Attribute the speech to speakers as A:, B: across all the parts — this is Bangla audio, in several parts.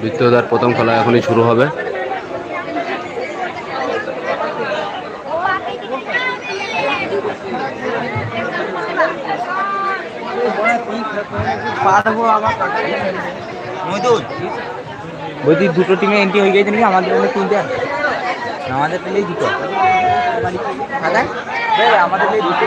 A: দ্বিতীয়দার প্রথম খেলা এখনই শুরু হবে।
B: বলছি, দুটো টিমে এন্ট্রি হয়ে গেছে নাকি? আমাদের তিনটে আমাদের পেলেই দুটো। খাতায়। এই, আমাদের পেলেই দুটো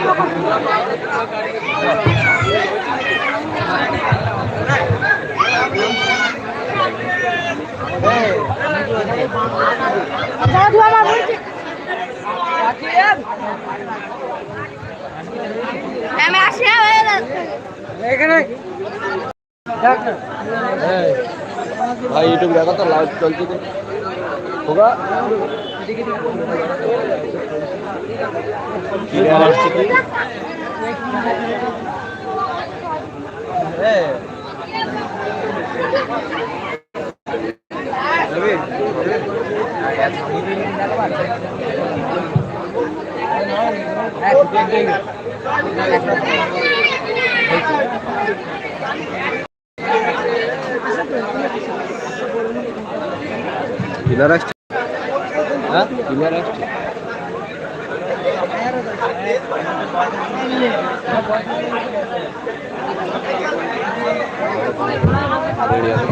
C: আমি আসি হয়ে।
A: ভাই ইউটিউব দেখো তো লাইভ চলছে তো হোগা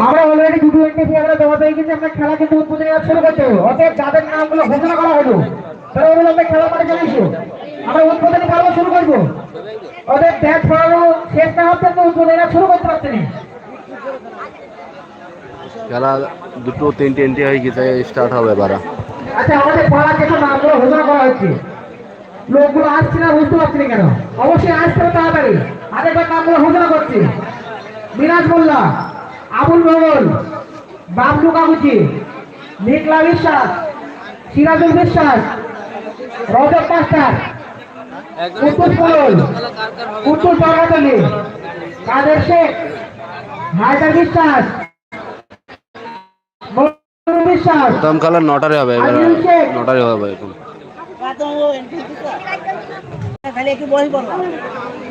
D: আমরা অলরেডি দুটো এনটিপি আমরা জমা পেয়ে গেছি আমরা খেলা কিন্তু উদ্বোধনী কাজ শুরু করতে হবে। অতএব যাদের নামগুলো ঘোষণা করা হলো তারা ওগুলো আমরা খেলা মাঠে চলে এসো। আমরা উদ্বোধনী পর্ব শুরু করব। অতএব ব্যাচ পড়ানো শেষ না হচ্ছে তো উদ্বোধনী শুরু করতে পারছি না।
A: খেলা দুটো তিনটে এন্ট্রি হয়ে গেছে স্টার্ট হবে এবার।
D: আচ্ছা আমাদের পাড়ার কিছু নামগুলো ঘোষণা করা হচ্ছে লোকগুলো আসছে না, বুঝতে পারছি না কেন। অবশ্যই আসতে হবে তাড়াতাড়ি। আরেকবার নামগুলো ঘোষণা করছি। মিরাজ মোল্লা, আবুল মোগল বাবলু কাকুচি নিকলা বিশ্বাস, সিরাজুল বিশ্বাস, রজব মাস্টার কুতুব পোল কুতুব চরকাতলি কাদের শেখ, হায়দার বিশ্বাস
A: প্রথম খেলা নটারে হবে এবার নটারে হবে এখন।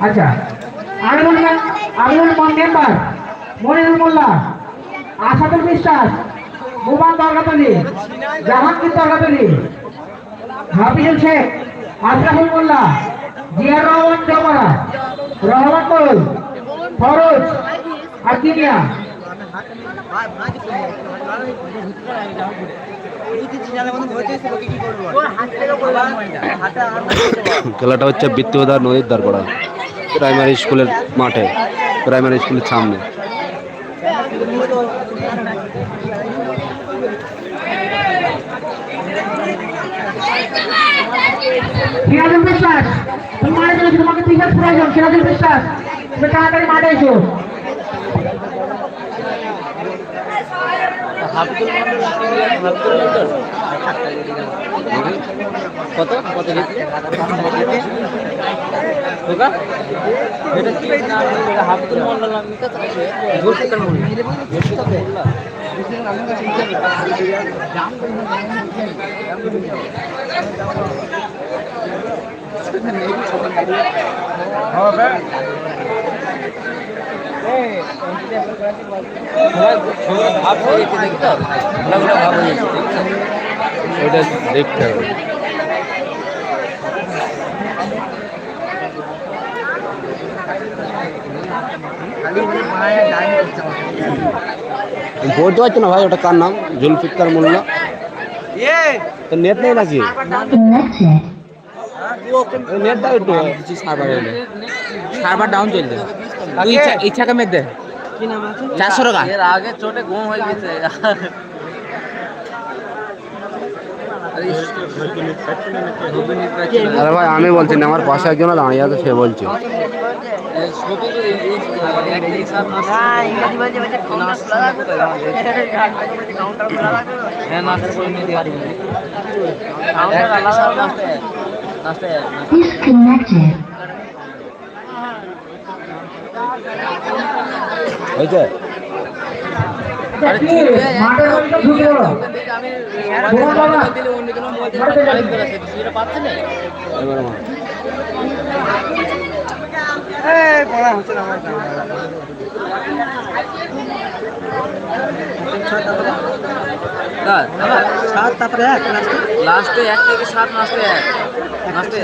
D: আচ্ছা আমিনুল আমিনুল মেম্বার মনিরুল মোল্লা আসাদুল বিশ্বাস মুবান দরগাতলি জাহাঙ্গীর দরগাতলি হাফিজুল শেখ আশরাফুল মোল্লা জিয়ার রহমান জমারা রহমান ফরোজ আকিমিয়া
A: খেলাটা হচ্ছে বৃত্তিদার নদীর দ্বার করা প্রাইমারি স্কুলের মাঠে প্রাইমারি স্কুলের সামনে।
D: বিশ্বাস বিশ্বাস। তুমি তাড়াতাড়ি মাঠে এসো।
B: কত কত এটা কি এটা হাফিজুল মোল্লা নাম লিখা থাকে জুলফিকার মোল্লা জুলফিকার মোল্লা ভাব হয়ে গেছে দেখি তো ভালো ভাব হয়ে গেছে
A: ওইটা দেখতে হবে বলতে পারছি না ভাই ওটা কার নাম জুলফিকার মোল্লা তো নেট নেই নাকি নেট দাও একটু
B: সার্ভার সার্ভার ডাউন চলছে। ইচ্ছা ইচ্ছা কামে দে। চারশো টাকা
E: এর আগে চোটে ঘুম হয়ে গেছে।
A: আরে ভাই আমি বলছি না আমার পাশে একজন দাঁড়িয়ে আছে সে বলছে।
F: Disconnected.
A: হয়েছে?
B: সাত তারপরে এক।
E: লাস্টে এক থেকে সাত লাস্টে এক। লাস্টে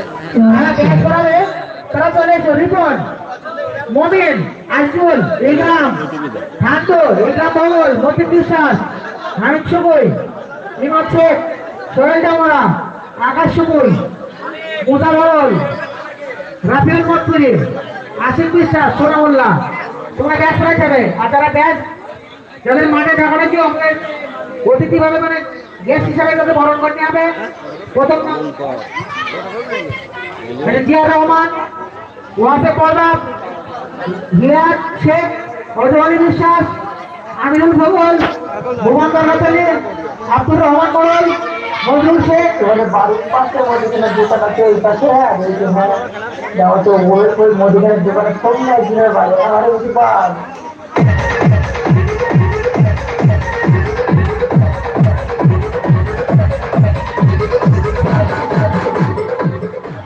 D: তারা চলে রিপন মমিন আইসুল ইকরাম শান্ত ইকরাম মঙ্গল মতিন বিশ্বাস হামিদ সুবই নিমত শেখ সোহেল জামরা আকাশ সুবই মুজা ভরল রাফিউল মতপুরি আশিক বিশ্বাস সোনামুল্লাহ তোমরা ব্যাচ করাই যাবে। আর যারা ব্যাচ যাদের মাঠে ঢাকানো কি আমাদের অতিথিভাবে মানে গেস্ট হিসাবে তাদের বরণ করতে হবে। প্রথম জিয়া রহমান। ওয়াসে পর্দা হিয়াদ শেখ অজয় বিশ্বাস আমিরুল ভগল ভুবন্দর হাতালি আব্দুর রহমান মোড়ল মজরুল শেখ।
C: এবারে বাড়ির পাশে মুদিখানার দোকান আছে এই পাশে আর হ্যাঁ। যাওয়া তো, ওই ওই দোকানে সব নাই দিনের বাইরে আমার